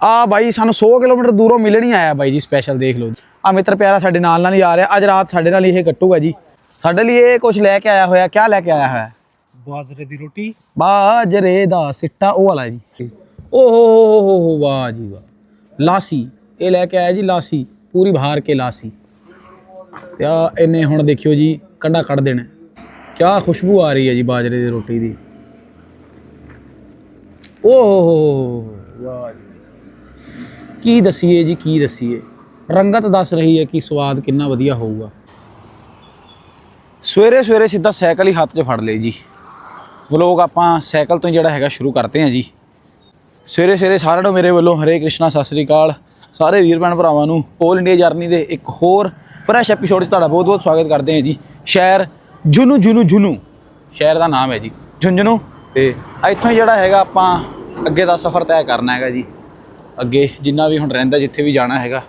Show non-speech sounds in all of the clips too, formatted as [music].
ਆ ਬਾਈ ਸਾਨੂੰ 100 ਕਿਲੋਮੀਟਰ ਦੂਰੋਂ ਮਿਲਣ ਹੀ ਆਇਆ ਬਾਈ ਜੀ ਸਪੈਸ਼ਲ ਦੇਖ ਲਓ ਆ ਮਿੱਤਰ ਪਿਆਰਾ ਸਾਡੇ ਨਾਲ ਨਾਲ ਹੀ ਆ ਰਿਹਾ ਅੱਜ ਰਾਤ ਸਾਡੇ ਨਾਲ ਇਹ ਕੱਟੂਗਾ ਜੀ। ਸਾਡੇ ਲਈ ਇਹ ਕੁਝ ਲੈ ਕੇ ਆਇਆ ਹੋਇਆ ਕੀ ਲੈ ਕੇ ਆਇਆ ਹੋਇਆ? ਬਾਜਰੇ ਦੀ ਰੋਟੀ। ਬਾਜਰੇ ਦਾ ਸਿੱਟਾ ਉਹ ਵਾਲਾ ਜੀ। ਓ ਹੋ ਹੋ ਹੋ ਹੋ ਵਾਹ ਜੀ ਵਾਹ। ਲਾਸੀ ਇਹ ਲੈ ਕੇ ਆਇਆ ਜੀ ਲਾਸੀ ਪੂਰੀ ਬਹਾਰ ਕੇ ਲਾਸੀ। ਤੇ ਆ ਇਹਨੇ ਹੁਣ ਦੇਖਿਓ ਜੀ ਕੰਡਾ ਕੱਢ ਦੇਣਾ। ਕਿਆ ਖੁਸ਼ਬੂ ਆ ਰਹੀ ਹੈ ਜੀ ਬਾਜਰੇ ਦੀ ਰੋਟੀ ਦੀ। ਓ ਹੋ ਹੋ ਹੋ ਵਾਹ ਜੀ। ਕੀ ਦਸੀਏ ਜੀ, ਕੀ ਦਸੀਏ? ਰੰਗਤ ਦੱਸ ਰਹੀ ਹੈ ਕਿ ਸਵਾਦ ਕਿੰਨਾ ਵਧੀਆ ਹੋਊਗਾ। ਸਵੇਰੇ ਸਵੇਰੇ ਸਿੱਧਾ ਸਾਈਕਲ ਹੀ ਹੱਥ 'ਚ ਫੜ ਲਏ ਜੀ। ਵਲੋਗ ਆਪਾਂ ਸਾਈਕਲ ਤੋਂ ਜਿਹੜਾ ਹੈਗਾ ਸ਼ੁਰੂ ਕਰਦੇ ਹਾਂ ਜੀ। ਸਵੇਰੇ ਸਵੇਰੇ ਸਾਰਿਆਂ ਨੂੰ ਮੇਰੇ ਵੱਲੋਂ ਹਰੇ ਕ੍ਰਿਸ਼ਨਾ, ਸਤਿ ਸ੍ਰੀ ਅਕਾਲ। ਸਾਰੇ ਵੀਰ ਭੈਣ ਭਰਾਵਾਂ ਨੂੰ 올 ਇੰਡੀਆ ਜਰਨੀ ਦੇ ਇੱਕ ਹੋਰ ਫਰੈਸ਼ ਐਪੀਸੋਡ 'ਚ ਤੁਹਾਡਾ ਬਹੁਤ ਬਹੁਤ ਸਵਾਗਤ ਕਰਦੇ ਹਾਂ ਜੀ। ਸ਼ਹਿਰ ਜੁਨੂ ਜੁਨੂ ਜੁਨੂ। ਸ਼ਹਿਰ ਦਾ ਨਾਮ ਹੈ ਜੀ ਝੁੰਝਨੂ ਤੇ ਇੱਥੋਂ ਹੀ ਜਿਹੜਾ ਹੈਗਾ ਆਪਾਂ ਅੱਗੇ ਦਾ ਸਫ਼ਰ ਤੈਅ ਕਰਨਾ ਹੈਗਾ ਜੀ। ਅੱਗੇ ਜਿੰਨਾ ਵੀ ਹੁਣ ਰਹਿੰਦਾ ਜਿੱਥੇ ਵੀ ਜਾਣਾ ਹੈਗਾ,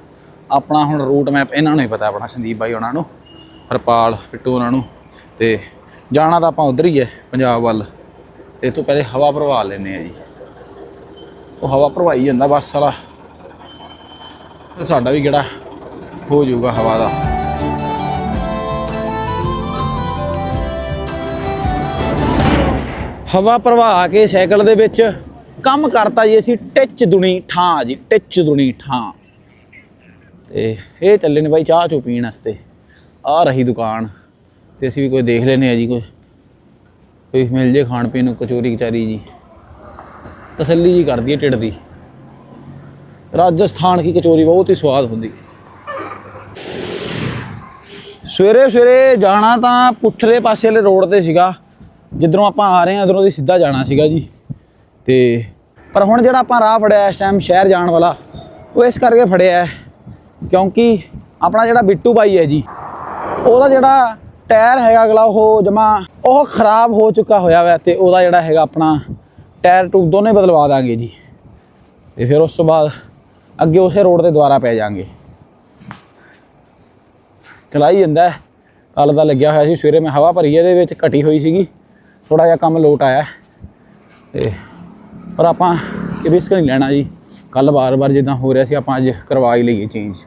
ਆਪਣਾ ਹੁਣ ਰੂਟ ਮੈਪ ਇਹਨਾਂ ਨੂੰ ਹੀ ਪਤਾ, ਆਪਣਾ ਸੰਦੀਪ ਬਾਈ ਉਹਨਾਂ ਨੂੰ, ਹਰਪਾਲ, ਪਿੱਟੂ ਉਹਨਾਂ ਨੂੰ, ਤੇ ਜਾਣਾ ਤਾਂ ਆਪਾਂ ਉਧਰ ਹੀ ਹੈ, ਪੰਜਾਬ ਵੱਲ। ਤੇ ਇਹ ਤੋਂ ਪਹਿਲੇ ਹਵਾ ਭਰਵਾ ਲੈਨੇ ਆ ਜੀ। ਉਹ ਹਵਾ ਭਰਵਾਈ ਜਾਂਦਾ ਬਸ ਸਾਲਾ ਸਾਡਾ ਵੀ ਕਿਹੜਾ ਹੋ ਜਾਊਗਾ ਹਵਾ ਦਾ। ਹਵਾ ਭਰਵਾ ਕੇ ਸਾਈਕਲ ਦੇ ਵਿੱਚ ਕੰਮ ਕਰਤਾ ਜੀ ਅਸੀਂ ਟਿੱਚ ਦੁਣੀ ਠਾਂ ਜੀ, ਟਿੱਚ ਦੁਣੀ ਠਾਂ। ਤੇ ਇਹ ਚੱਲੇ ਨੇ ਬਾਈ ਚਾਹ ਚੋ ਪੀਣ ਵਾਸਤੇ। ਆ ਰਹੀ ਦੁਕਾਨ, ਤੇ ਅਸੀਂ ਵੀ ਕੋਈ ਦੇਖ ਲੈਨੇ ਆ ਜੀ ਕੋਈ। ਕੋਈ ਮਿਲ ਜੇ ਖਾਣ ਪੀਣ ਨੂੰ, ਕਚੋਰੀ ਕਚਾਰੀ ਜੀ। ਤਸੱਲੀ ਜੀ ਕਰਦੀ ਹੈ ਢਿੱਡ ਦੀ। ਰਾਜਸਥਾਨ ਕੀ ਕਚੋਰੀ, ਬਹੁਤ ਹੀ ਸਵਾਦ ਹੁੰਦੀ। ਸਵੇਰੇ ਸਵੇਰੇ ਜਾਣਾ ਤਾਂ ਪੁੱਠਲੇ ਪਾਸੇ ਵਾਲੇ ਰੋਡ ਤੇ ਸੀਗਾ। ਜਿੱਧਰੋਂ ਆਪਾਂ ਆ ਰਹੇ ਹਾਂ, ਉਧਰੋਂ ਦੀ ਸਿੱਧਾ ਜਾਣਾ ਸੀਗਾ ਜੀ। ਤੇ ਪਰ ਹੁਣ ਜਿਹੜਾ ਆਪਾਂ ਰਾਹ ਫੜਿਆ ਇਸ ਟਾਈਮ ਸ਼ਹਿਰ ਜਾਣ ਵਾਲਾ, ਉਹ ਇਸ ਕਰਕੇ ਫੜਿਆ ਕਿਉਂਕਿ ਆਪਣਾ ਜਿਹੜਾ ਬਿੱਟੂ ਬਾਈ ਹੈ ਜੀ, ਉਹਦਾ ਜਿਹੜਾ ਟਾਇਰ ਹੈਗਾ ਅਗਲਾ, ਉਹ ਜਮਾ ਉਹ ਖਰਾਬ ਹੋ ਚੁੱਕਾ ਹੋਇਆ ਵਾ ਤੇ ਉਹਦਾ ਜਿਹੜਾ ਹੈਗਾ ਆਪਣਾ ਟਾਇਰ ਟੂਬ ਦੋਨੇ ਬਦਲਵਾ ਦਾਂਗੇ ਜੀ ਤੇ ਫਿਰ ਉਸ ਤੋਂ ਬਾਅਦ ਅੱਗੇ ਉਸੇ ਰੋਡ ਤੇ ਦੁਬਾਰਾ ਪੈ ਜਾਾਂਗੇ। ਚਲਾਈ ਜਾਂਦਾ ਕੱਲ ਦਾ ਲੱਗਿਆ ਹੋਇਆ ਸੀ, ਸਵੇਰੇ ਮੈਂ ਹਵਾ ਭਰੀ ਇਹਦੇ ਵਿੱਚ ਘਟੀ ਹੋਈ ਸੀਗੀ ਥੋੜਾ ਜਿਹਾ ਕੰਮ ਲੋਟ ਆਇਆ ਤੇ ਪਰ ਆਪਾਂ ਕਿ ਰਿਸਕ ਨਹੀਂ ਲੈਣਾ ਜੀ? ਕੱਲ ਵਾਰ ਵਾਰ ਜਿੱਦਾਂ ਹੋ ਰਿਹਾ ਸੀ, ਆਪਾਂ ਅੱਜ ਕਰਵਾ ਹੀ ਲਈਏ ਚੇਂਜ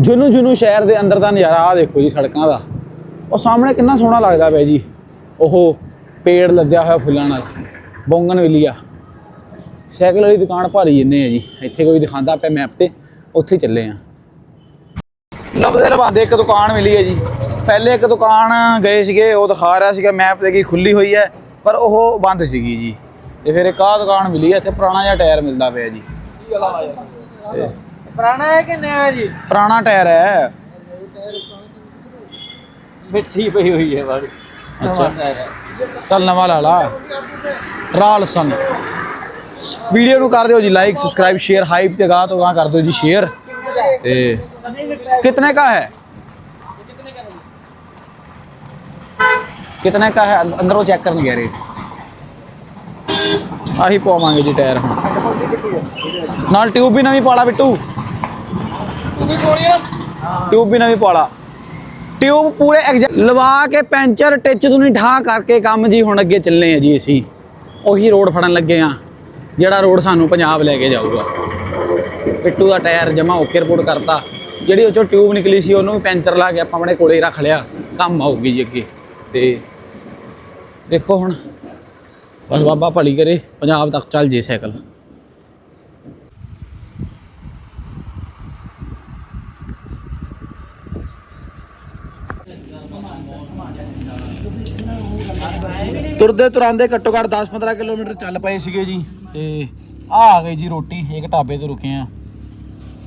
ਜੁਨੂ ਜੁਨੂ ਸ਼ਹਿਰ ਦੇ ਅੰਦਰ ਦਾ ਨਜ਼ਾਰਾ ਆ ਦੇਖੋ ਜੀ ਸੜਕਾਂ ਦਾ। ਉਹ ਸਾਹਮਣੇ ਕਿੰਨਾ ਸੋਹਣਾ ਲੱਗਦਾ ਪਿਆ ਜੀ। ਉਹ ਪੇੜ ਲੱਦਿਆ ਹੋਇਆ ਫੁੱਲਾਂ ਨਾਲ ਬੋਂਗਨ ਵਿਲੀਆ। ਸਾਈਕਲ ਵਾਲੀ ਦੁਕਾਨ ਭਾਰੀ ਜੰਨੇ ਆ ਜੀ। ਇੱਥੇ ਕੋਈ ਦਿਖਾਉਂਦਾ ਪਿਆ ਮੈਪ ਤੇ, ਉੱਥੇ ਚੱਲੇ ਆ। ਲੱਭਦੇ ਲਭਾਦੇ ਇੱਕ ਦੁਕਾਨ ਮਿਲੀ ਹੈ ਜੀ। ਪਹਿਲੇ ਇੱਕ ਦੁਕਾਨ ਗਏ ਸੀਗੇ, ਉਹ ਦਿਖਾ ਰਿਹਾ ਸੀਗਾ ਮੈਪ ਤੇ ਕੀ ਖੁੱਲੀ ਹੋਈ ਹੈ, ਪਰ ਉਹ ਬੰਦ ਸੀਗੀ ਜੀ। ਤੇ ਫਿਰ ਇੱਕ ਆ ਦੁਕਾਨ ਮਿਲੀ ਹੈ ਇੱਥੇ ਪੁਰਾਣਾ ਜਿਹਾ ਟਾਇਰ ਮਿਲਦਾ ਪਿਆ ਜੀ। ਪੁਰਾਣਾ ਹੈ ਕਿ ਨਵਾਂ ਜੀ? ਪੁਰਾਣਾ ਟਾਇਰ ਹੈ। ਮਿੱਠੀ ਪਈ ਹੋਈ ਹੈ ਬਾਬੇ। ਅੱਛਾ। ਚੱਲ ਨਵਾਂ ਲਾ ਲਾ। ਰਾਲਸਨ। ਵੀਡੀਓ ਨੂੰ ਕਰ ਦਿਓ ਜੀ ਲਾਈਕ ਸਬਸਕ੍ਰਾਈਬ ਸ਼ੇਅਰ ਹਾਈਪ ਤੇ ਗਾ ਤੋਂ ਗਾ ਕਰ ਦਿਓ ਜੀ ਸ਼ੇਅਰ ਤੇ कितने का है कितने का है अंदर वो चेक करने गया रेट ਆਹੀ ਪਾਵਾਂਗੇ ਜੀ ਟਾਇਰ ਹੁਣ। ਨਾਲ ਟਿਊਬ ਵੀ ਨਵੀਂ ਪਾਲਾ ਬਿੱਟੂ। ਟਿਊਬ ਵੀ ਨਵੀਂ ਪਾਲਾ। ਟਿਊਬ ਪੂਰੇ ਐਗਜ਼ੈਕਟ ਲਵਾ ਕੇ ਪੈਂਚਰ, ਟਿਚ ਤੋਂ ਨਹੀਂ ਢਾ ਕਰਕੇ ਕੰਮ ਜੀ ਹੁਣ ਅੱਗੇ ਚੱਲੇ ਆ ਜੀ ਅਸੀਂ। ਉਹੀ ਰੋਡ ਫੜਨ ਲੱਗੇ ਆ। ਜਿਹੜਾ ਰੋਡ ਸਾਨੂੰ ਪੰਜਾਬ ਲੈ ਕੇ ਜਾਊਗਾ। ਪਿੱਟੂ ਦਾ ਟਾਇਰ ਜਮਾ ਓਕੇ ਰਿਪੋਰਟ ਕਰਤਾ। ਜਿਹੜੀ ਉਹ ਚੋਂ ਟਿਊਬ ਨਿਕਲੀ ਸੀ, ਉਹਨੂੰ ਵੀ ਪੈਂਚਰ ਲਾ ਕੇ ਆਪਾਂ ਆਪਣੇ ਕੋਲੇ ਰੱਖ ਲਿਆ। ਕੰਮ ਆਊਗੀ ਜੀ ਅੱਗੇ। ਤੇ ਦੇਖੋ ਹੁਣ। ਬਸ ਬਾਬਾ ਭਲੀ ਕਰੇ, ਪੰਜਾਬ ਤੱਕ ਚੱਲ ਜੇ ਸਾਈਕਲ। ਤੁਰਦੇ ਤੁਰਾਂਦੇ ਘੱਟੋ ਘੱਟ 10-15 ਕਿਲੋਮੀਟਰ ਚੱਲ ਪਏ ਸੀਗੇ ਜੀ, ਤੇ ਆ ਆ ਗਏ ਜੀ ਰੋਟੀ, ਇੱਕ ਢਾਬੇ ਤੇ ਰੁਕੇ ਆ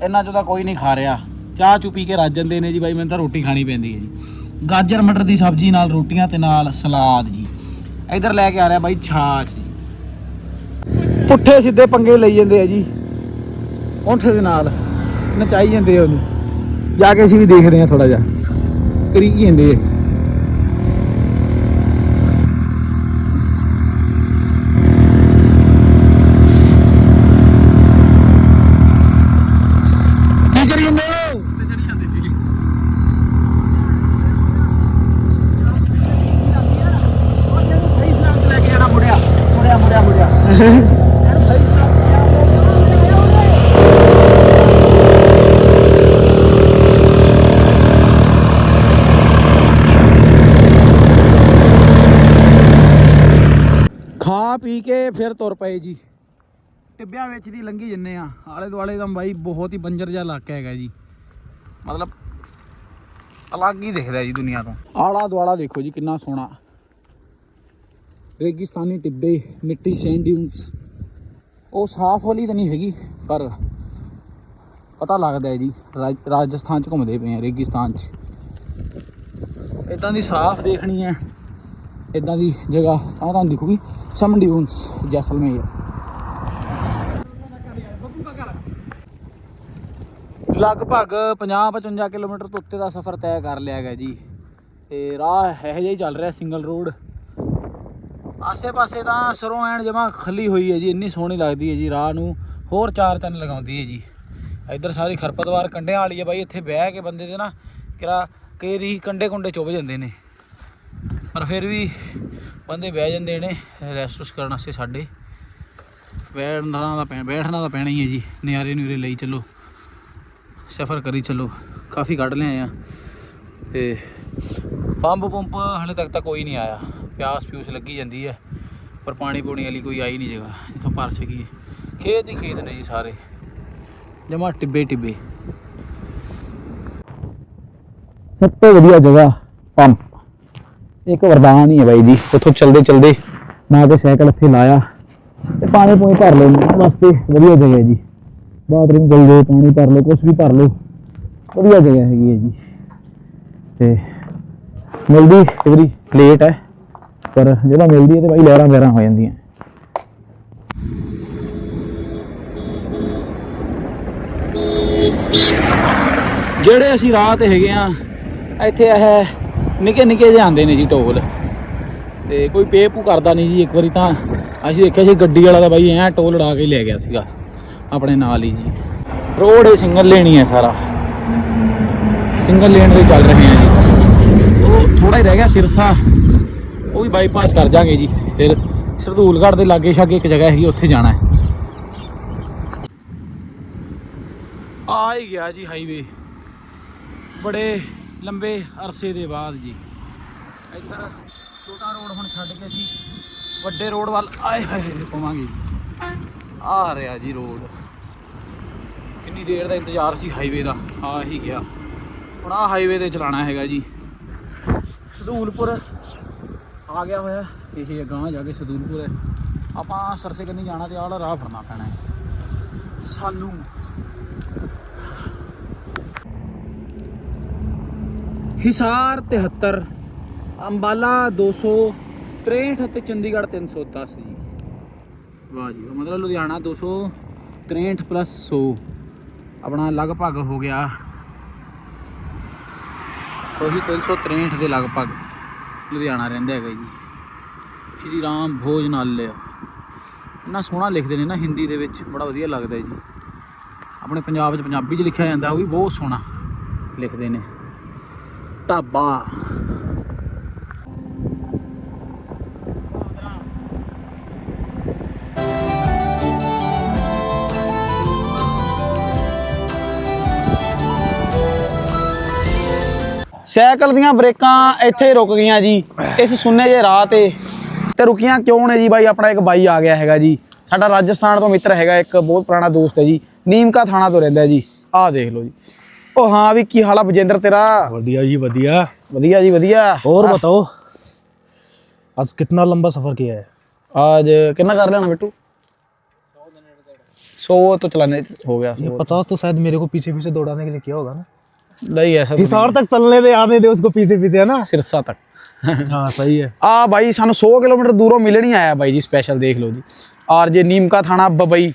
ਇਹਨਾਂ ਚੋਂ ਤਾਂ ਕੋਈ ਨਹੀਂ ਖਾ ਰਿਹਾ। ਚਾਹ ਚੂ ਪੀ ਕੇ ਰੱਜ ਜਾਂਦੇ ਨੇ ਜੀ, ਬਾਈ ਮੈਨੂੰ ਤਾਂ ਰੋਟੀ ਖਾਣੀ ਪੈਂਦੀ ਹੈ ਜੀ। ਗਾਜਰ, ਮਟਰ ਦੀ ਸਬਜ਼ੀ ਨਾਲ ਰੋਟੀਆਂ ਤੇ ਨਾਲ ਸਲਾਦ ਜੀ। ਇਧਰ ਲੈ ਕੇ ਆ ਰਿਹਾ ਬਾਈ ਛਾਛ। ਜੀ ਪੁੱਠੇ ਸਿੱਧੇ ਪੰਗੇ ਲਈ ਜਾਂਦੇ ਆ ਜੀ। ਉਂਠ ਦੇ ਨਾਲ, ਨਚਾਈ ਜਾਂਦੇ ਆ ਉਹਨੂੰ। ਜਾ ਕੇ ਅਸੀਂ ਵੀ ਦੇਖਦੇ ਆ ਥੋੜਾ ਜਿਹਾ। ਕਰੀ ਜਾਂਦੇ ਆ ਕੀ ਕਰੀ ਜਾਂਦੇ ਹੋ ਤੇ ਚੜੀ ਜਾਂਦੇ ਸੀ ਸਹੀ ਸਲਾਮਤ ਲੈ ਕੇ ਜਾਣਾ ਮੁੜਿਆ ਮੁੜਿਆ ਮੁੜਿਆ ਮੁੜਿਆ ਸਹੀ ਸਲਾਮਤ ਤੇ ਫਿਰ ਤੁਰ ਪਏ ਜੀ। ਟਿੱਬਿਆਂ ਵਿੱਚ ਦੀ ਲੰਘੀ ਜੰਨੇ ਆ। ਆਲੇ ਦੁਆਲੇ ਦਾ ਬਾਈ ਬਹੁਤ ਹੀ ਬੰਜਰ ਜਿਹਾ ਇਲਾਕਾ ਹੈਗਾ ਜੀ। ਮਤਲਬ ਅਲੱਗ ਹੀ ਦਿਖਦਾ ਜੀ ਦੁਨੀਆ ਤੋਂ। ਆਲਾ ਦੁਆਲਾ ਦੇਖੋ ਜੀ ਕਿੰਨਾ ਸੋਹਣਾ। ਰੇਗਿਸਤਾਨੀ ਟਿੱਬੇ ਮਿੱਟੀ ਸੈਂਡ ਡਿਊਨਸ। ਉਹ ਸਾਫ਼ ਵਾਲੀ ਤਾਂ ਨਹੀਂ ਹੈਗੀ ਪਰ ਪਤਾ ਲੱਗਦਾ ਹੈ ਜੀ ਰਾਜ- ਰਾਜਸਥਾਨ ਚ ਘੁੰਮਦੇ ਪਏ ਆ ਰੇਗਿਸਤਾਨ ਚ। ਇਦਾਂ ਦੀ ਸਾਫ਼ ਦੇਖਣੀ ਹੈ। ਇਦਾਂ ਦੀ ਜਗ੍ਹਾ ਤਾਂ ਤੁਹਾਨੂੰ ਦਿਖੂਗੀ। ਸਮ ਡਿਊਨਸ ਜੈਸਲਮੇਰ ਲਗਭਗ 50-55 ਕਿਲੋਮੀਟਰ ਤੋਂ ਉੱਤੇ ਦਾ ਸਫ਼ਰ ਤੈਅ ਕਰ ਲਿਆ ਗਿਆ ਜੀ। ਤੇ ਰਾਹ ਇਹੋ ਜਿਹਾ ਹੀ ਚੱਲ ਰਿਹਾ ਸਿੰਗਲ ਰੋਡ। ਆਸੇ-ਪਾਸੇ ਤਾਂ ਸਰੋਂ ਐਨ ਜਮਾ ਖੱਲੀ ਹੋਈ ਹੈ ਜੀ, ਇੰਨੀ ਸੋਹਣੀ ਲੱਗਦੀ ਹੈ ਜੀ ਰਾਹ ਨੂੰ। ਹੋਰ ਚਾਰ ਚੰਨ ਲਗਾਉਂਦੀ ਹੈ ਜੀ। ਇੱਧਰ ਸਾਰੀ ਖਰਪਤਵਾਰ ਕੰਡਿਆਂ ਵਾਲੀ ਹੈ ਬਾਈ, ਇੱਥੇ ਬਹਿ ਕੇ ਬੰਦੇ ਦੇ ਨਾ ਕਿਰਾ ਕਈ ਰੀ ਕੰਡੇ ਕੁੰਡੇ ਚੁੱਭ ਜਾਂਦੇ ਨੇ। ਪਰ ਫਿਰ ਵੀ ਬੰਦੇ ਬਹਿ ਜਾਂਦੇ ਨੇ ਰੈਸਟ ਕਰਨ ਵਾਸਤੇ ਸਾਡੇ। ਬੈਠਣਾ ਦਾ ਪੈ ਬੈਠਣਾ ਤਾਂ ਪੈਣਾ ਹੀ ਹੈ ਜੀ। ਨਿਆਰੇ ਨੂਰੇ ਲਈ ਚੱਲੋ। ਸਫ਼ਰ ਕਰੀ ਚੱਲੋ। ਕਾਫੀ ਕੱਢ ਲਿਆ ਆ। ਤੇ ਪੰਪ ਪੰਪ ਹਲੇ ਤੱਕ ਤਾਂ ਕੋਈ ਨਹੀਂ ਆਇਆ। ਪਿਆਸ ਪਿਊਸ ਲੱਗੀ ਜਾਂਦੀ ਹੈ, ਪਰ ਪਾਣੀ ਪੂਣੀ ਵਾਲੀ ਕੋਈ ਆਈ ਨਹੀਂ ਜਗ੍ਹਾ। ਇੱਥੋਂ ਭਰ ਸਕੀਏ। ਖੇਤ ਹੀ ਖੇਤ ਨੇ ਜੀ ਸਾਰੇ। ਜਮਾ ਟਿੱਬੇ ਟਿੱਬੇ। ਸਭ ਤੋਂ ਵਧੀਆ ਜਗ੍ਹਾ ਪੰਪ। ਇੱਕ ਵਰਦਾਨ ਹੀ ਹੈ ਬਾਈ ਜੀ। ਉੱਥੋਂ ਚਲਦੇ ਚਲਦੇ ਮੈਂ ਤੇ ਸਾਈਕਲ ਇੱਥੇ ਲਾਇਆ ਤੇ ਪਾਣੀ ਪੂਣੀ ਭਰ ਲਓ ਵਾਸਤੇ ਵਧੀਆ ਜਗ੍ਹਾ ਹੈ ਜੀ। ਬਾਥਰੂਮ ਚਲ ਲਓ ਪਾਣੀ ਭਰ ਲਓ ਕੁਝ ਵੀ ਭਰ ਲਓ, ਵਧੀਆ ਜਗ੍ਹਾ ਹੈਗੀ ਹੈ ਜੀ। ਤੇ ਮਿਲਦੀ ਕਈ ਵਾਰੀ ਲੇਟ ਹੈ, ਪਰ ਜਦੋਂ ਮਿਲਦੀ ਹੈ ਤੇ ਬਾਈ ਲਹਿਰਾਂ ਵਹਿਰਾਂ ਹੋ ਜਾਂਦੀਆਂ। ਜਿਹੜੇ ਅਸੀਂ ਰਾਹ ਤੇ ਹੈਗੇ ਆ ਇੱਥੇ ਇਹ ਨਿੱਕੇ ਨਿੱਕੇ ਜਿਹੇ ਆਉਂਦੇ ਨੇ ਜੀ ਟੋਲ ਤੇ ਕੋਈ ਪੇ ਪੂ ਕਰਦਾ ਨਹੀਂ ਜੀ, ਇੱਕ ਵਾਰੀ ਤਾਂ ਅਸੀਂ ਦੇਖਿਆ ਸੀ ਗੱਡੀ ਵਾਲਾ ਤਾਂ ਬਾਈ ਐਂ ਟੋਲ ਉਡਾ ਕੇ ਲੈ ਗਿਆ ਸੀਗਾ, ਆਪਣੇ ਨਾਲ ਹੀ ਜੀ। ਰੋਡ ਇਹ ਸਿੰਗਲ ਲੈਣੀ ਹੈ ਸਾਰਾ। ਸਿੰਗਲ ਲੇਨ ਤੇ ਚੱਲ ਰਹੇ ਆ ਜੀ। ਉਹ ਥੋੜਾ ਹੀ ਰਹਿ ਗਿਆ ਸਿਰਸਾ, ਉਹ ਵੀ ਬਾਈਪਾਸ ਕਰ ਜਾਾਂਗੇ ਜੀ। ਫਿਰ ਸਰਦੂਲਗੜ੍ਹ ਦੇ ਲਾਗੇ ਛਾਗੇ ਇੱਕ ਜਗ੍ਹਾ ਹੈਗੀ, ਉੱਥੇ ਜਾਣਾ ਹੈ। ਆ ਹੀ ਗਿਆ ਜੀ ਹਾਈਵੇ ਬੜੇ ਲੰਬੇ ਅਰਸੇ ਦੇ ਬਾਅਦ ਜੀ। ਇੱਧਰ ਛੋਟਾ ਰੋਡ ਹੁਣ ਛੱਡ ਕੇ ਅਸੀਂ ਵੱਡੇ ਰੋਡ ਵੱਲ ਆਏ ਹਾਏ ਪਵਾਂਗੇ ਆ ਰਿਹਾ ਜੀ ਰੋਡ। ਕਿੰਨੀ ਦੇਰ ਦਾ ਇੰਤਜ਼ਾਰ ਸੀ ਹਾਈਵੇ ਦਾ? ਆ ਹੀ ਗਿਆ। ਹੁਣ ਆ ਹਾਈਵੇ ਤੇ ਚਲਾਣਾ ਹੈਗਾ ਜੀ। ਸਦੂਲਪੁਰ ਆ ਗਿਆ ਹੋਇਆ। ਇਹ ਅਗਾਂਹ ਜਾ ਕੇ ਸਦੂਲਪੁਰ ਹੈ। ਆਪਾਂ ਸਰਸੇ ਕੰਨੀ ਜਾਣਾ ਤੇ ਆਹ ਵਾਲਾ ਰਾਹ ਫੜਨਾ ਪੈਣਾ ਹੈ। ਸਾਨੂੰ ਹਿਸਾਰ 73 ਅੰਬਾਲਾ 263 ਅਤੇ ਚੰਡੀਗੜ੍ਹ 310 ਜੀ। ਵਾਹ ਜੀ ਮਤਲਬ ਲੁਧਿਆਣਾ 263 ਪਲੱਸ 100 ਆਪਣਾ ਲਗਭਗ ਹੋ ਗਿਆ। ਉਹੀ 363 ਦੇ ਲਗਭਗ ਲੁਧਿਆਣਾ ਰਹਿੰਦਾ ਹੈਗਾ ਜੀ। ਸ਼੍ਰੀ ਰਾਮ ਭੋਜਨਾਲਯ ਇੰਨਾ ਸੋਹਣਾ ਲਿਖਦੇ ਨੇ ਨਾ ਹਿੰਦੀ ਦੇ ਵਿੱਚ, ਬੜਾ ਵਧੀਆ ਲੱਗਦਾ ਜੀ। ਆਪਣੇ ਪੰਜਾਬ 'ਚ ਪੰਜਾਬੀ 'ਚ ਲਿਖਿਆ ਜਾਂਦਾ, ਉਹ ਵੀ ਬਹੁਤ ਸੋਹਣਾ ਲਿਖਦੇ ਨੇ। ਢਾਬਾ ਸਾਈਕਲ ਦੀਆਂ ਬ੍ਰੇਕਾਂ ਇੱਥੇ ਰੁਕ ਗਈਆਂ ਜੀ। ਇਸ ਸੁੰਨੇ ਜੇ ਰਾਹ ਤੇ ਤੇ ਰੁਕੀਆਂ ਕਿਉਂ ਨੇ ਜੀ ਬਾਈ? ਆਪਣਾ ਇੱਕ ਬਾਈ ਆ ਗਿਆ ਹੈਗਾ ਜੀ। ਸਾਡਾ ਰਾਜਸਥਾਨ ਤੋਂ ਮਿੱਤਰ ਹੈਗਾ ਇੱਕ, ਬਹੁਤ ਪੁਰਾਣਾ ਦੋਸਤ ਹੈ ਜੀ। ਨੀਮਕਾ ਥਾਣਾ ਤੋਂ ਰਹਿੰਦਾ ਜੀ। ਆਹ ਦੇਖ ਲਓ ਜੀ। ਉਹ ਹਾਂ ਵੀ ਕੀ ਹਾਲ ਆ ਬਜਿੰਦਰ ਤੇਰਾ बढ़िया जी बढ़िया ਵਧੀਆ ਜੀ ਵਧੀਆ और बताओ आज कितना लंबा सफर किया है आज कितना कर लेना बिट्टू सौ तो चलाने हो गया ये पचास तो शायद मेरे को पीछे पीछे दौड़ाने के लिए किया होगा ना नहीं ऐसा तो हिसार तक चलने में आने दे उसको पीछे पीछे है ना नहीं। सिरसा तक हाँ सही है ਆ ਬਾਈ ਸਾਨੂੰ 100 ਕਿਲੋਮੀਟਰ ਦੂਰੋਂ ਮਿਲਣ ਹੀ ਆਇਆ ਬਾਈ ਜੀ ਸਪੈਸ਼ਲ ਦੇਖ ਲਓ ਜੀ ਆਰ ਜੇ ਨੀਮਕਾ ਥਾਣਾ ਬਬਈ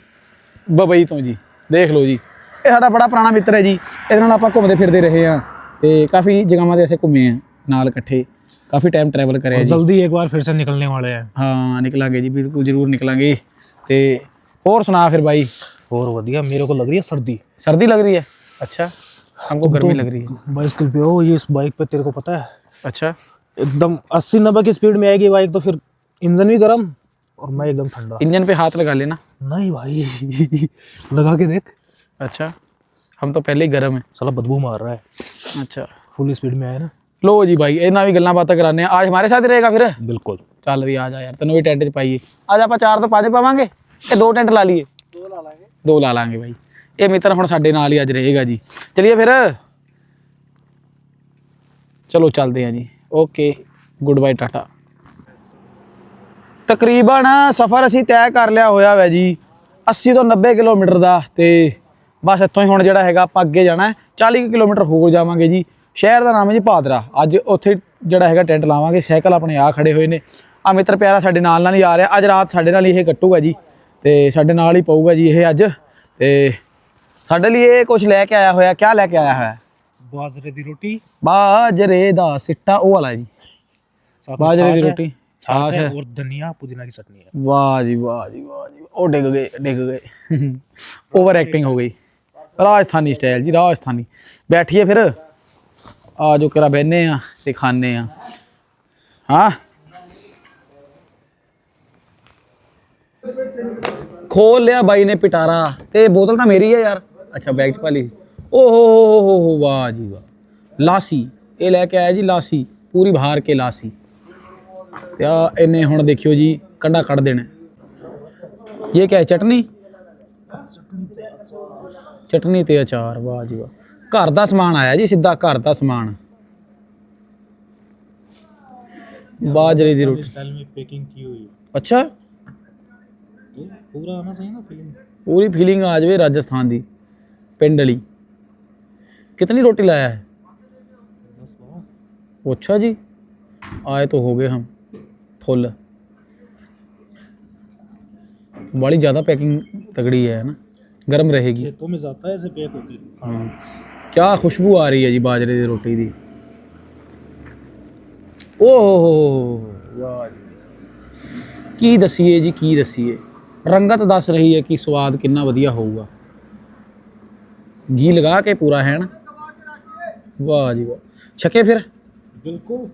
ਬਬਈ ਤੋਂ ਜੀ ਦੇਖ ਲਓ ਜੀ ਇਹ ਸਾਡਾ ਬੜਾ ਪੁਰਾਣਾ ਮਿੱਤਰ ਹੈ ਜੀ ਇਹਦੇ ਨਾਲ ਆਪਾਂ ਘੁੰਮਦੇ ਫਿਰਦੇ ਰਹੇ ਆ ਤੇ ਕਾਫੀ ਜਗ੍ਹਾਵਾਂ ਤੇ ਅਸੀਂ ਘੁੰਮੇ ਆ ਨਾਲ ਇਕੱਠੇ ਕਾਫੀ ਟਾਈਮ ਟਰੈਵਲ ਕਰਿਆ ਜੀ जल्दी एक बार फिर से निकलने वाले हैं ਹਾਂ ਨਿਕਲਾਂਗੇ ਜੀ ਬਿਲਕੁਲ ਜ਼ਰੂਰ ਨਿਕਲਾਂਗੇ ਤੇ ਹੋਰ ਸੁਣਾ ਫਿਰ भाई और बढ़िया मेरे को लग रही है सर्दी सर्दी लग रही है अच्छा हमको गर्मी लग रही है बाइसिकल पे हो ये इस बाइक पे तेरे को पता है अच्छा एकदम अस्सी नब्बे की स्पीड में आएगी बाइक तो फिर इंजन भी गर्म और मैं एकदम ठंडा इंजन पे हाथ लगा लेना नहीं भाई लगा के देख अच्छा हम तो पहले ही गर्म है साला बदबू मार रहा है अच्छा फुल स्पीड में आया ना लो जी भाई ਇਹਨਾਂ ਵੀ ਗੱਲਾਂ ਬਾਤਾਂ ਕਰਾਣੇ ਆ ਅੱਜ ਹਮਾਰੇ साथ रहेगा फिर बिल्कुल ਚੱਲ ਵੀ ਆ ਜਾ ਯਾਰ ਤੈਨੂੰ ਵੀ ਟੈਂਟ 'ਚ ਪਾਈਏ ਅੱਜ ਆਪਾਂ ਚਾਰ ਤੋਂ ਪੰਜ ਪਾਵਾਂਗੇ ਇਹ ਦੋ ਟੈਂਟ ਲਾ ਲਈਏ दो ला लाएंगे ਦੋ ਲਾ ਲਾਂਗੇ ਬਾਈ ਇਹ ਮਿੱਤਰ ਹੁਣ ਸਾਡੇ ਨਾਲ ਹੀ ਅੱਜ ਰਹੇਗਾ ਜੀ ਚਲਿਏ ਫਿਰ ਚਲੋ ਚੱਲਦੇ ਹਾਂ ਜੀ ਓਕੇ ਗੁੱਡ ਬਾਏ ਟਾਟਾ ਤਕਰੀਬਨ ਸਫ਼ਰ ਅਸੀਂ ਤੈਅ ਕਰ ਲਿਆ ਹੋਇਆ ਵੈ ਜੀ 80 ਤੋਂ 90 ਕਿਲੋਮੀਟਰ ਦਾ ਤੇ ਬਸ ਇੱਥੋਂ ਹੀ ਹੁਣ ਜਿਹੜਾ ਹੈਗਾ ਆਪਾਂ ਅੱਗੇ ਜਾਣਾ 40 ਕਿਲੋਮੀਟਰ ਹੋਰ ਜਾਵਾਂਗੇ ਜੀ। ਸ਼ਹਿਰ ਦਾ ਨਾਮ ਹੈ ਜੀ ਪਾਦਰਾ ਅੱਜ ਉੱਥੇ ਜਿਹੜਾ ਹੈਗਾ ਟੈਂਟ ਲਾਵਾਂਗੇ। ਸਾਈਕਲ ਆਪਣੇ ਆ ਖੜੇ ਹੋਏ ਨੇ। ਆ ਮਿੱਤਰ ਪਿਆਰਾ ਸਾਡੇ ਨਾਲ ਨਾਲ ਹੀ ਆ ਰਿਹਾ। ਅੱਜ ਰਾਤ ਸਾਡੇ ਨਾਲ ਹੀ ਇਹ ਕੱਟੂਗਾ ਜੀ। ਤੇ ਸਾਡੇ ਨਾਲ ਹੀ ਪਊਗਾ ਜੀ ਇਹ ਅੱਜ। ਤੇ ਸਾਡੇ ਲਈ ਇਹ ਕੁਝ ਲੈ ਕੇ ਆਇਆ ਹੋਇਆ। ਕੀ ਲੈ ਕੇ ਆਇਆ ਹੋਇਆ? ਬਾਜਰੇ ਦੀ ਰੋਟੀ। ਬਾਜਰੇ ਦਾ ਸਿੱਟਾ ਉਹ ਵਾਲਾ ਜੀ। ਬਾਜਰੇ ਦੀ ਰੋਟੀ। ਛਾਛ ਹੈ ਔਰ ਧਨੀਆ ਪੁਦੀਨਾ ਦੀ ਚਟਨੀ ਹੈ। ਵਾਹ ਜੀ ਵਾਹ ਜੀ ਵਾਹ ਜੀ। ਉਹ ਡਿੱਗ ਗਏ ਡਿੱਗ ਗਏ। [laughs] ਓਵਰ ਐਕਟਿੰਗ ਹੋ ਗਈ। ਰਾਜਸਥਾਨੀ ਸਟਾਈਲ ਜੀ ਰਾਜਸਥਾਨੀ ਬੈਠੀਏ ਫਿਰ ਆ ਜੋ ਕਰਾ ਬੈਨੇ ਆ ਤੇ ਖਾਣੇ ਆ ਹਾਂ ਖੋਲ ਲਿਆ ਬਾਈ ਨੇ ਪਿਟਾਰਾ ਤੇ ਬੋਤਲ ਤਾਂ ਮੇਰੀ ਹੈ ਯਾਰ ਅੱਛਾ ਬੈਗ ਚ ਪਾ ਲਈ ਓ ਹੋ ਹੋ ਹੋ ਹੋ ਵਾਹ ਜੀ ਵਾਹ ਲਾਸੀ ਇਹ ਲੈ ਕੇ ਆਇਆ ਜੀ ਲਾਸੀ ਪੂਰੀ ਬਾਹਰ ਕੇ ਲਾਸੀ ਤੇ ਆ ਇਹਨੇ ਹੁਣ ਦੇਖਿਓ ਜੀ ਕੰਡਾ ਕੱਢ ਦੇਣਾ ਇਹ ਕਿਆ ਹੈ ਚਟਨੀ ਚਟਨੀ ਤੇ ਅਚਾਰ ਵਾਹ ਜੀ ਵਾਹ ਘਰ ਦਾ ਸਮਾਨ ਆਇਆ ਜੀ ਸਿੱਧਾ ਘਰ ਦਾ ਸਮਾਨ ਬਾਜਰੇ ਦੀ ਰੋਟੀ स्टाइल में पैकिंग की हुई है ਅੱਛਾ तो पूरा आना चाहिए ना फिल्म ਪੂਰੀ ਫੀਲਿੰਗ ਆ ਜਾਵੇ ਰਾਜਸਥਾਨ ਦੀ ਪਿੰਡ ਵਾਲੀ कितनी रोटी लाया है दस बारह वो अच्छा जी आए तो हो गए हम फुल बड़ी ज़्यादा पैकिंग तगड़ी है ना गर्म रहेगी खेतों में जाता है ऐसे पैक होके हाँ क्या खुशबू आ रही है जी बाजरे की रोटी दी ਓ ਹੋ ਹੋ ਹੋ ਵਾਹ ਜੀ ਕੀ ਦਸੀਏ ਜੀ ਕੀ ਦਸੀਏ ਰੰਗਤ ਦੱਸ ਰਹੀ ਹੈ ਕਿ ਸਵਾਦ ਕਿੰਨਾ ਵਧੀਆ ਹੋਊਗਾ ਘੀ ਲਗਾ ਕੇ ਪੂਰਾ ਹੈ ਨਾ ਵਾਹ ਜੀ ਵਾਹ ਛਕੇ ਫਿਰ बिल्कुल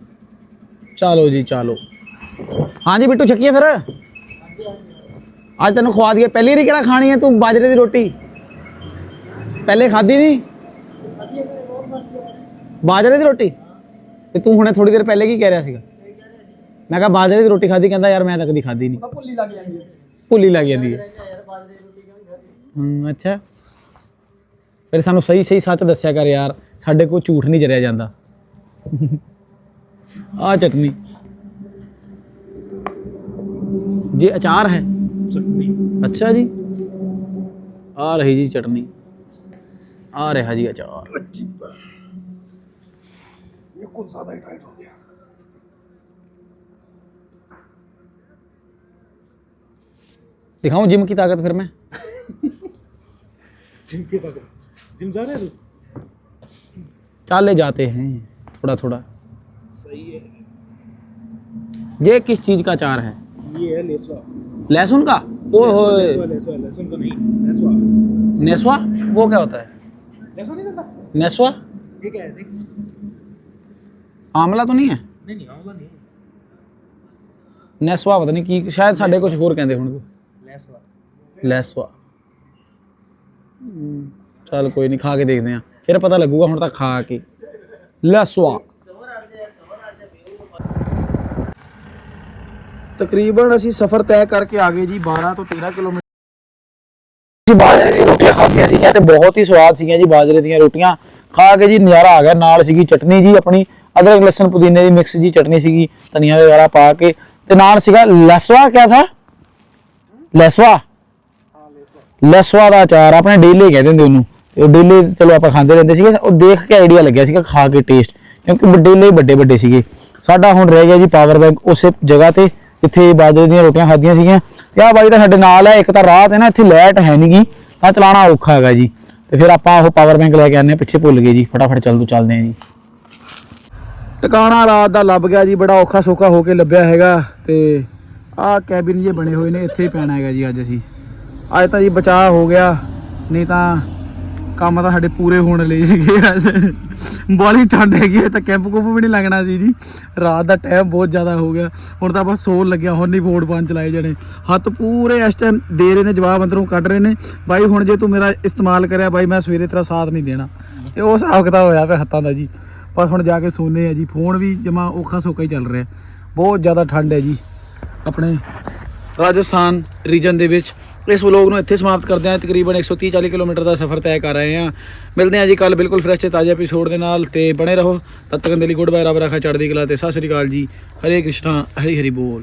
ਚਲੋ ਜੀ ਚਲੋ ਹਾਂਜੀ ਬਿੱਟੂ ਛਕੀਏ ਫਿਰ ਅੱਜ ਤੈਨੂੰ ਖਵਾ ਦਈਏ ਪਹਿਲੀ ਵਾਰੀ ਕਿਹੜਾ ਖਾਣੀ ਹੈ ਤੂੰ ਬਾਜਰੇ ਦੀ ਰੋਟੀ? ਪਹਿਲੇ ਖਾਧੀ ਨਹੀਂ? ਬਾਜਰੇ ਦੀ ਰੋਟੀ? ਤੇ ਤੂੰ ਹੁਣੇ ਥੋੜੀ ਦੇਰ ਪਹਿਲੇ ਕੀ ਕਹਿ ਰਿਹਾ ਸੀਗਾ? ਮੈਂ ਕਿਹਾ ਬਾਜਰੇ ਦੀ ਰੋਟੀ ਖਾਧੀ ਕਹਿੰਦਾ ਯਾਰ ਮੈਂ ਤਾਂ ਕਦੀ ਖਾਧੀ ਨਹੀਂ। ਭੁੱਲੀ ਲੱਗ ਜਾਂਦੀ ਹੈ। ਭੁੱਲੀ ਲੱਗ ਜਾਂਦੀ ਹੈ। ਹੂੰ ਅੱਛਾ। ਫਿਰ ਸਾਨੂੰ ਸਹੀ ਸਹੀ ਸੱਚ ਦੱਸਿਆ ਕਰ ਯਾਰ ਸਾਡੇ ਕੋਲ ਝੂਠ ਨਹੀਂ ਜਰਿਆ ਜਾਂਦਾ। ਆ ਚਟਨੀ। ਜੇ ਅਚਾਰ ਹੈ चटनी ਅੱਛਾ ਜੀ ਆ ਰਹੀ ਜੀ ਚਟਨੀ ਆ ਰਿਹਾ ਜੀ ਅਚਾਰ बिल्कुल ज्यादा ही टाइट हो गया दिखाऊं जिम की ताकत फिर मैं [laughs] जिम के साथ जिम जा रहे हैं तू चाले जाते हैं थोड़ा थोड़ा सही है ये किस चीज का अचार है ये है लेसवा लहसुन का ओ हो लेसवा लेसवा लहसुन का नहीं लेसवा नेसवा वो क्या होता है लेसवा नहीं जानता नेसवा ये क्या है देख ਆਮਲਾ ਤਾਂ ਨਹੀਂ ਹੈ नहीं नहीं आंवला नहीं ਨੈਸਵਾ ਪਤਾ ਨਹੀਂ ਕੀ ਸ਼ਾਇਦ ਸਾਡੇ ਕੁਝ ਹੋਰ ਕਹਿੰਦੇ ਹੋਣਗੇ लेसवा ਲੈਸਵਾ ਚਲ ਕੋਈ ਨਹੀਂ ਖਾ ਕੇ ਦੇਖਦੇ ਆ ਫਿਰ ਪਤਾ ਲੱਗੂਗਾ ਹੁਣ ਤਾਂ ਖਾ ਕੇ ਲੈਸਵਾ ਤਕਰੀਬਨ ਅਸੀਂ ਸਫ਼ਰ ਤੈਅ ਕਰਕੇ ਆ ਗਏ ਜੀ 12 ਤੋਂ 13 ਕਿਲੋਮੀਟਰ ਜੀ ਬਾਜਰੇ ਦੀਆਂ ਰੋਟੀਆਂ ਖਾਧੀਆਂ ਸੀਗੀਆਂ ਤੇ ਬਹੁਤ ਹੀ ਸਵਾਦ ਸੀਗੀਆਂ ਜੀ ਬਾਜਰੇ ਦੀਆਂ ਰੋਟੀਆਂ। ਖਾ ਕੇ ਜੀ ਨਜ਼ਾਰਾ ਆ ਗਿਆ, ਨਾਲ ਸੀਗੀ ਚਟਨੀ ਜੀ ਆਪਣੀ, ਅਦਰਕ, ਲਸਣ, ਪੁਦੀਨੇ ਦੀ ਮਿਕਸ ਜੀ ਚਟਨੀ ਸੀਗੀ, ਧਨੀਆ ਵਗੈਰਾ ਪਾ ਕੇ ਤੇ ਨਾਲ ਸੀਗਾ ਲਸਵਾ, ਕਿਆ ਥਾ? ਲਸਵਾ। ਲਸਵਾ ਦਾ ਅਚਾਰ, ਆਪਣੇ ਡੇਲੇ ਕਹਿੰਦੇ ਹੁੰਦੇ ਉਹਨੂੰ। ਤੇ ਉਹ ਡੇਲੀ ਚਲੋ ਆਪਾਂ ਖਾਂਦੇ ਰਹਿੰਦੇ ਸੀਗੇ, ਉਹ ਦੇਖ ਕੇ ਆਈਡੀਆ ਲੱਗਿਆ ਸੀਗਾ ਖਾ ਕੇ ਟੇਸਟ ਕਿਉਂਕਿ ਡੇਲੇ ਵੱਡੇ ਵੱਡੇ ਸੀਗੇ। ਸਾਡਾ ਹੁਣ ਰਹਿ ਗਿਆ ਜੀ ਪਾਵਰ ਬੈਂਕ ਉਸੇ ਜਗ੍ਹਾ ਤੇ। ਇੱਥੇ ਬਾਜਰੇ ਦੀਆਂ ਰੋਟੀਆਂ ਖਾਧੀਆਂ ਸੀਗੀਆਂ। ਤੇ ਆਹ ਬਾਈ ਤਾਂ ਸਾਡੇ ਨਾਲ ਹੈ ਇੱਕ ਤਾਂ ਰਾਤ ਹੈ ਨਾ, ਇੱਥੇ ਲਾਈਟ ਹੈ ਨਹੀਂਗੀ ਤਾਂ ਚਲਾਉਣਾ ਔਖਾ ਹੈਗਾ ਜੀ। ਤੇ ਫਿਰ ਆਪਾਂ ਉਹ ਪਾਵਰ ਬੈਂਕ ਲੈ ਕੇ ਆਨੇ ਪਿੱਛੇ ਭੁੱਲ ਗਏ ਜੀ। ਫਟਾਫਟ ਚੱਲ ਤੂੰ, ਚੱਲਦੇ ਆਂ ਜੀ। ਟਿਕਾਣਾ ਰਾਤ ਦਾ ਲੱਭ ਗਿਆ ਜੀ, ਬੜਾ ਔਖਾ ਸੌਖਾ ਹੋ ਕੇ ਲੱਭਿਆ ਹੈਗਾ। ਤੇ ਆਹ ਕੈਬਿਨ ਜੇ ਬਣੇ ਹੋਏ ਨੇ, ਇੱਥੇ ਹੀ ਪੈਣਾ ਹੈਗਾ ਜੀ ਅੱਜ ਅਸੀਂ। ਅੱਜ ਤਾਂ ਜੀ ਬਚਾਅ ਹੋ ਗਿਆ, ਨਹੀਂ ਤਾਂ ਕੰਮ ਤਾਂ ਸਾਡੇ ਪੂਰੇ ਹੋਣ ਲਈ ਸੀਗੇ। ਅੱਜ ਬਾਲੀ ਠੰਡ ਹੈਗੀ ਹੈ ਤਾਂ ਕੈਂਪ ਕੁੰਪ ਵੀ ਨਹੀਂ ਲੱਗਣਾ ਸੀ ਜੀ। ਰਾਤ ਦਾ ਟਾਈਮ ਬਹੁਤ ਜ਼ਿਆਦਾ ਹੋ ਗਿਆ। ਹੁਣ ਤਾਂ ਬਸ ਸੌਣ ਲੱਗਿਆ, ਹੁਣ ਨਹੀਂ ਵੋਟ ਪਾਉਣ ਚਲਾਏ ਜਾਣੇ। ਹੱਥ ਪੂਰੇ ਇਸ ਟਾਈਮ ਦੇ ਰਹੇ ਨੇ, ਜਵਾਬ ਅੰਦਰੋਂ ਕੱਢ ਰਹੇ ਨੇ। ਬਾਈ, ਹੁਣ ਜੇ ਤੂੰ ਮੇਰਾ ਇਸਤੇਮਾਲ ਕਰਿਆ, ਬਾਈ, ਮੈਂ ਸਵੇਰੇ ਤੇਰਾ ਸਾਥ ਨਹੀਂ ਦੇਣਾ। ਇਹ ਉਹ ਹਿਸਾਬ ਕਿਤਾਬ ਹੋਇਆ ਪਿਆ ਹੱਥਾਂ ਦਾ ਜੀ। ਬਸ ਹੁਣ ਜਾ ਕੇ ਸੋਨੇ ਆ ਜੀ। ਫੋਨ ਵੀ ਜਮਾ ਔਖਾ ਸੌਖਾ ਹੀ ਚੱਲ ਰਿਹਾ। ਬਹੁਤ ਜ਼ਿਆਦਾ ਠੰਡ ਹੈ ਜੀ। ਆਪਣੇ ਰਾਜਸਥਾਨ ਰੀਜਨ ਦੇ ਵਿੱਚ ਇਸ ਵਲੋਗ ਨੂੰ ਇੱਥੇ ਸਮਾਪਤ ਕਰਦੇ ਹਾਂ। ਤਕਰੀਬਨ 130 40 ਕਿਲੋਮੀਟਰ ਦਾ ਸਫ਼ਰ ਤੈਅ ਕਰ ਰਹੇ ਹਾਂ। ਮਿਲਦੇ ਹਾਂ ਜੀ ਕੱਲ ਬਿਲਕੁਲ ਫਰੈਸ਼ ਤੇ ਤਾਜ਼ੇ ਐਪੀਸੋਡ ਦੇ ਨਾਲ ਤੇ ਬਣੇ ਰਹੋ। ਤਦ ਤੱਕ ਦੇ ਲਈ ਗੁੱਡ ਬਾਏ ਰੱਬ ਰਾਖਾ, ਚੜ੍ਹਦੀ ਕਲਾ ਤੇ ਸਤਿ ਸ੍ਰੀ ਅਕਾਲ ਜੀ। ਹਰੇ ਕ੍ਰਿਸ਼ਨਾ, ਹਰੀ ਹਰੀ ਬੋਲ।